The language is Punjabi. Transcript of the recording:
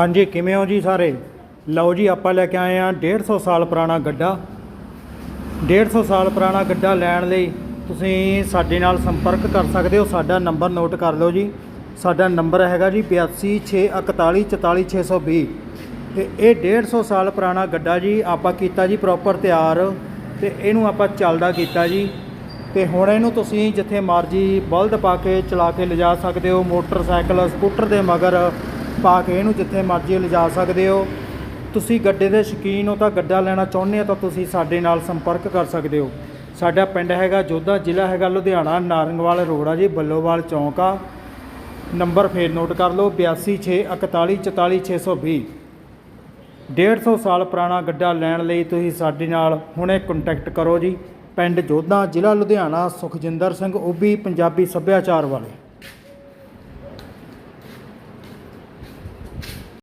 ਹਾਂਜੀ, ਕਿਵੇਂ ਹੋ ਜੀ ਸਾਰੇ? ਲਓ ਜੀ, ਆਪਾਂ ਲੈ ਕੇ ਆਏ ਆ 150 ਸਾਲ ਪੁਰਾਣਾ ਗੱਡਾ। 150 ਸਾਲ ਪੁਰਾਣਾ ਗੱਡਾ ਲੈਣ ਲਈ ਤੁਸੀਂ ਸਾਡੇ ਨਾਲ ਸੰਪਰਕ ਕਰ ਸਕਦੇ ਹੋ। ਸਾਡਾ ਨੰਬਰ ਨੋਟ ਕਰ ਲਓ ਜੀ। ਸਾਡਾ ਨੰਬਰ ਹੈਗਾ ਜੀ 8264144620 ਤੇ ਇਹ 150 ਸਾਲ ਪੁਰਾਣਾ ਗੱਡਾ ਜੀ, ਆਪਾਂ ਕੀਤਾ ਜੀ ਪ੍ਰੋਪਰ ਤਿਆਰ ਤੇ ਇਹਨੂੰ ਆਪਾਂ ਚੱਲਦਾ ਕੀਤਾ ਜੀ। ਤੇ ਹੁਣ ਇਹਨੂੰ ਤੁਸੀਂ ਜਿੱਥੇ ਮਰਜ਼ੀ ਬਲਦ ਪਾ ਕੇ ਚਲਾ ਕੇ ਲਿਜਾ ਸਕਦੇ ਹੋ। ਮੋਟਰਸਾਈਕਲ, ਸਕੂਟਰ ਦੇ ਮਗਰ ਪਾ ਕੇ ਇਹਨੂੰ ਜਿੱਥੇ ਮਰਜ਼ੀ ਲਿਜਾ ਸਕਦੇ ਹੋ। ਤੁਸੀਂ ਗੱਡੇ ਦੇ ਸ਼ੌਕੀਨ ਹੋ ਤਾਂ ਗੱਡਾ ਲੈਣਾ ਚਾਹੁੰਦੇ ਹੋ ਤਾਂ ਤੁਸੀਂ ਸਾਡੇ ਨਾਲ ਸੰਪਰਕ ਕਰ ਸਕਦੇ ਹੋ। ਸਾਡਾ ਪਿੰਡ ਹੈਗਾ ਜੋਧਾ, ਜ਼ਿਲ੍ਹਾ ਹੈਗਾ ਲੁਧਿਆਣਾ, ਨਾਰੰਗਵਾਲ ਰੋਡ ਆ ਜੀ, ਬੱਲੋਵਾਲ ਚੌਂਕ ਆ। ਨੰਬਰ ਫੇਰ ਨੋਟ ਕਰ ਲਓ 8264144620 150 ਸਾਲ ਪੁਰਾਣਾ ਗੱਡਾ ਲੈਣ ਲਈ ਤੁਸੀਂ ਸਾਡੇ ਨਾਲ ਹੁਣੇ ਕੰਟੈਕਟ ਕਰੋ ਜੀ। ਪਿੰਡ ਜੋਧਾ, ਜ਼ਿਲ੍ਹਾ ਲੁਧਿਆਣਾ, ਸੁਖਜਿੰਦਰ ਸਿੰਘ ਓਬੀ ਪੰਜਾਬੀ ਸੱਭਿਆਚਾਰ ਵਾਲੇ।